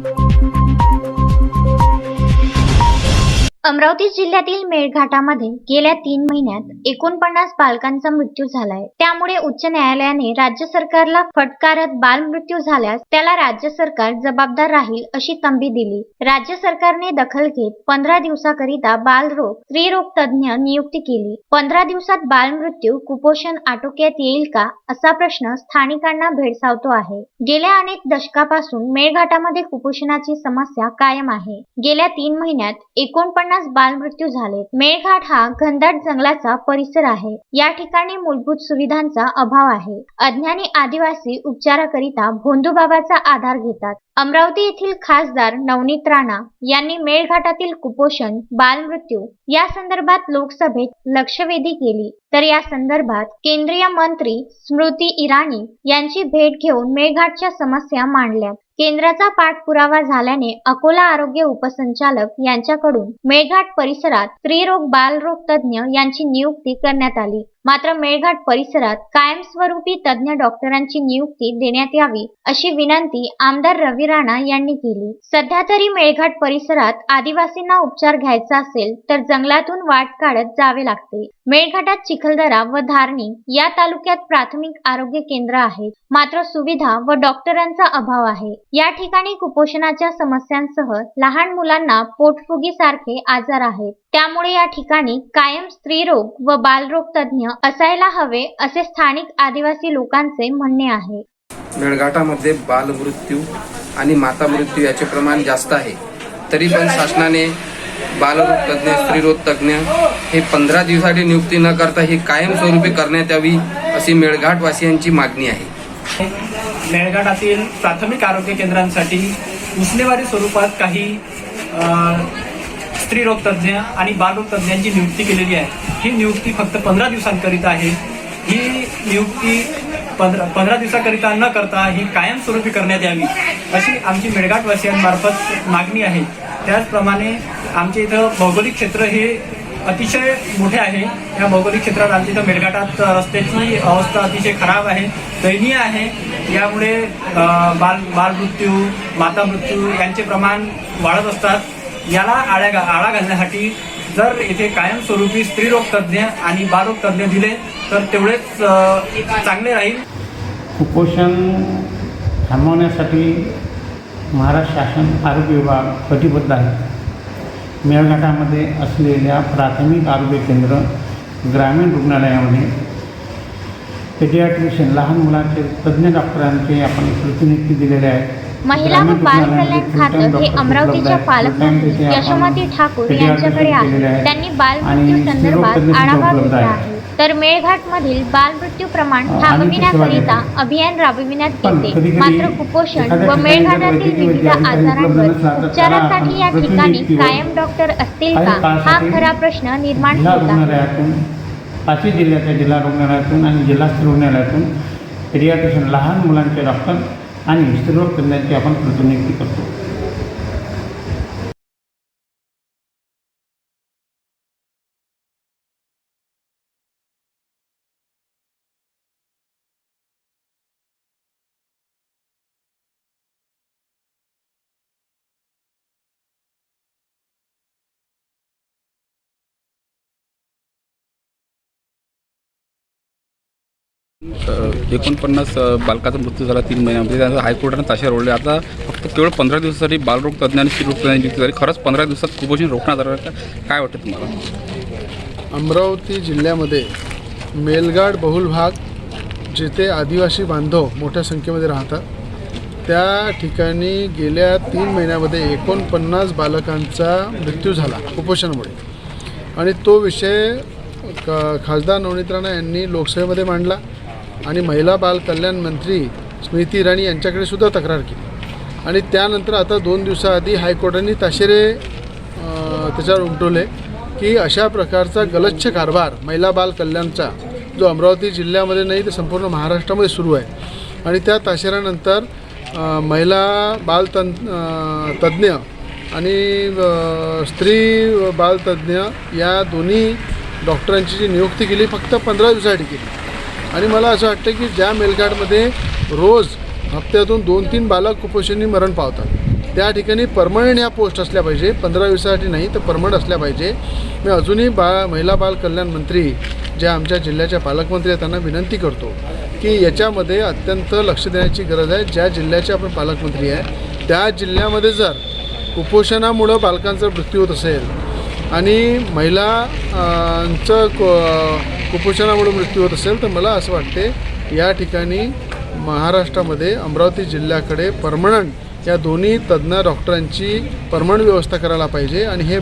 Música Amravati जिल्ह्यातील मेळघाटामध्ये गेल्या तीन महिन्यात एकोणपन्नास बालकांचा मृत्यू झालाय. त्यामुळे उच्च न्यायालयाने राज्य सरकारला फटकारत बालमृत्यू झाल्यास त्याला राज्य सरकार जबाबदार राहील अशी तंबी दिली. राज्य सरकारने दखल घेत पंधरा दिवसाकरिता बालरोग स्त्रीरोग तज्ज्ञ नियुक्ती केली. पंधरा दिवसात बालमृत्यू कुपोषण आटोक्यात येईल का असा प्रश्न स्थानिकांना भेडसावतो आहे. गेल्या अनेक दशकापासून मेळघाटामध्ये कुपोषणाची समस्या कायम आहे. गेल्या तीन महिन्यात एकोणपन्नास बालमृत्यू झाले मेळघाट हा घनदाट जंगलाचा परिसर आहे. या ठिकाणी मूलभूत सुविधांचा अभाव आहे. अज्ञानी आदिवासी उपचाराकरिता भोंदूबाबाचा आधार घेतात. अमरावती येथील खासदार नवनीत राणा यांनी मेळघाटातील कुपोषण बालमृत्यू या संदर्भात लोकसभेत लक्षवेधी केली. तर या संदर्भात केंद्रीय मंत्री स्मृती इराणी यांची भेट घेऊन मेळघाटच्या समस्या मांडल्या. केंद्राचा पाठपुरावा झाल्याने अकोला आरोग्य उपसंचालक यांच्याकडून मेळघाट परिसरात स्त्रीरोग बालरोग तज्ज्ञ यांची नियुक्ती करण्यात आली. मात्र मेळघाट परिसरात कायमस्वरूपी तज्ज्ञ डॉक्टरांची नियुक्ती देण्यात यावी अशी विनंती आमदार रवी राणा यांनी केली. सध्या तरी मेळघाट परिसरात आदिवासींना उपचार घ्यायचा असेल तर जंगलातून वाट काढत जावे लागते. मेळघाटात चिखलदरा व धारणी या तालुक्यात प्राथमिक आरोग्य केंद्र आहेत मात्र सुविधा व डॉक्टरांचा अभाव आहे. या ठिकाणी कुपोषणाच्या समस्यांसह लहान मुलांना पोटफुगी सारखे आजार आहेत. त्यामुळे या ठिकाणी कायम स्त्रीरोग व बालरोग तज्ज्ञ असायला हवे असे स्थानिक आदिवासी लोकांचे म्हणणे आहे. मेळघाटामध्ये बालमृत्यू आणि माता मृत्यू याचे प्रमाण जास्त आहे. तरी पण शासनाने बालरोग तज्ज्ञ स्त्रीरोग तज्ज्ञ हे पंधरा दिवसाची नियुक्ती न करता ही कायमस्वरूपी करण्यात यावी अशी मेळघाटवासियांची मागणी आहे. मेळघाटातील प्राथमिक आरोग्य केंद्रांसाठी उसनेवारी स्वरूपात काही स्त्रीरोग तज्ज्ञ आणि बालरोग तज्ज्ञांची नियुक्ती केलेली आहे. ही नियुक्ती फक्त पंधरा दिवसांकरिता आहे. ही नियुक्ती पंधरा पंधरा दिवसाकरिता न करता ही कायमस्वरूपी करण्यात यावी अशी आमची मेळघाटवासियांमार्फत मागणी आहे. त्याचप्रमाणे आमच्या इथं भौगोलिक क्षेत्र हे अतिशय मोठे आहे. या भौगोलिक क्षेत्रात आमच्या इथं मेळघाटात रस्त्याची अवस्था अतिशय खराब आहे दयनीय आहे. यामुळे बाल बालमृत्यू माता मृत्यू यांचे प्रमाण वाढत असतात. याला आळ्या घा- आळा घालण्यासाठी जर येथे कायमस्वरूपी स्त्रीरोग तज्ज्ञ आणि बालरोग तज्ज्ञ दिले तर तेवढेच चांगले राहील. कुपोषण थांबवण्यासाठी महाराष्ट्र शासन आरोग्य विभाग कटिबद्ध आहे. मेळघाटामध्ये असलेल्या प्राथमिक आरोग्य केंद्र ग्रामीण रुग्णालयामध्ये पेडियाट्रिशियन लहान मुलांचे तज्ज्ञ डॉक्टरांचे आपण प्रतिनिधी दिलेले आहे महिला व बाल कल्याण खातं हे अमरावतीच्या पालकमंत्री यशोमती ठाकूर यांच्याकडे आहे. त्यांनी बालमृत्यू संदर्भात आढावा घेतला आहे. तर मेळघाटमधील बालमृत्यू प्रमाण थांबविण्याकरिता अभियान राबविण्यात येते. मात्र कुपोषण व मेळघाटातील विविध आजारांवर उपचारासाठी या ठिकाणी कायम डॉक्टर असतील का? हा खरा प्रश्न निर्माण जिल्हा होत. पाचही जिल्ह्याच्या जिल्हा रुग्णालयातून आणि जिल्हास्तर रुग्णालयातून पेडियाट्रिशियन लहान मुलांचे डॉक्टर आणि विस्तीर्ण म्हणजे करण्याची आपण प्रतिनियुक्ती करतो. एकोणपन्नास बालकाचा मृत्यू झाला तीन महिन्यामध्ये. त्यानंतर हायकोर्टाने ताशा रोडले आता फक्त केवळ पंधरा दिवसासाठी बालरोग तज्ज्ञ आणि स्त्रीरोग तज्ज्ञांची नियुक्ती झाली खरंच पंधरा दिवसात कुपोषण रोखण्यात आलं काय वाटतं तुम्हाला? अमरावती जिल्ह्यामध्ये मेलगाड बहुल भाग जिथे आदिवासी बांधव मोठ्या संख्येमध्ये राहतात त्या ठिकाणी गेल्या तीन महिन्यामध्ये एकोणपन्नास बालकांचा मृत्यू झाला कुपोषणामुळे. आणि तो विषय क खासदार नवनीत राणा यांनी लोकसभेमध्ये मांडला. आणि महिला बाल कल्याण मंत्री स्मृती इराणी यांच्याकडे सुद्धा तक्रार केली. आणि त्यानंतर आता दोन दिवसाआधी हायकोर्टाने ताशेरे त्याच्यावर उमटवले की अशा प्रकारचा गलच्छ कारभार महिला बाल कल्याणचा जो अमरावती जिल्ह्यामध्ये नाही तर संपूर्ण महाराष्ट्रामध्ये सुरू आहे. आणि त्या ताशेऱ्यानंतर महिला बाल तं तज्ज्ञ आणि स्त्री बालतज्ज्ञ या दोन्ही डॉक्टरांची जी नियुक्ती केली फक्त पंधरा दिवसासाठी केली. आणि मला असं वाटतं की ज्या मेलघाटमध्ये रोज हप्त्यातून दोन तीन बालक कुपोषणी मरण पावतात त्या ठिकाणी परमनंट ह्या पोस्ट असल्या पाहिजे. पंधरा दिवसासाठी नाही तर परमनंट असल्या पाहिजे. मी अजूनही बा महिला बाल कल्याण मंत्री ज्या आमच्या जिल्ह्याच्या पालकमंत्री आहेत त्यांना विनंती करतो की याच्यामध्ये अत्यंत लक्ष देण्याची गरज आहे. ज्या जिल्ह्याचे आपण पालकमंत्री आहे त्या जिल्ह्यामध्ये जर कुपोषणामुळं बालकांचा मृत्यू होत असेल आणि महिलांचं कुपोषणामुळे मृत्यू होत असेल तर मला असं वाटते या ठिकाणी महाराष्ट्रामध्ये अमरावती जिल्ह्याकडे परमनंट या दोन्ही तज्ज्ञ डॉक्टरांची परमनंट व्यवस्था करायला पाहिजे आणि हे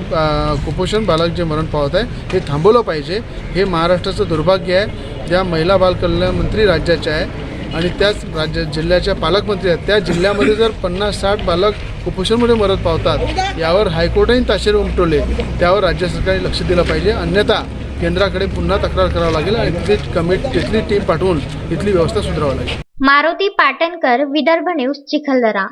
कुपोषण बालक जे मरण पावत आहे हे थांबवलं पाहिजे. हे महाराष्ट्राचं दुर्भाग्य आहे. ज्या महिला बालकल्याण मंत्री राज्याच्या आहे आणि त्याच राज्य जिल्ह्याच्या पालकमंत्री आहेत. त्या जिल्ह्यामध्ये जर पन्नास साठ बालक कुपोषणमुळे मरत पावतात यावर हायकोर्टाने ताशेरे उमटवले त्यावर राज्य सरकारने लक्ष दिलं पाहिजे. अन्यथा केंद्राकडे पुन्हा तक्रार करावी लागेल आणि तिथली कमिटी तिथली टीम पाठवून इथली व्यवस्था सुधारावी लागेल. मारुती पाटणकर विदर्भ न्यूज चिखलदरा.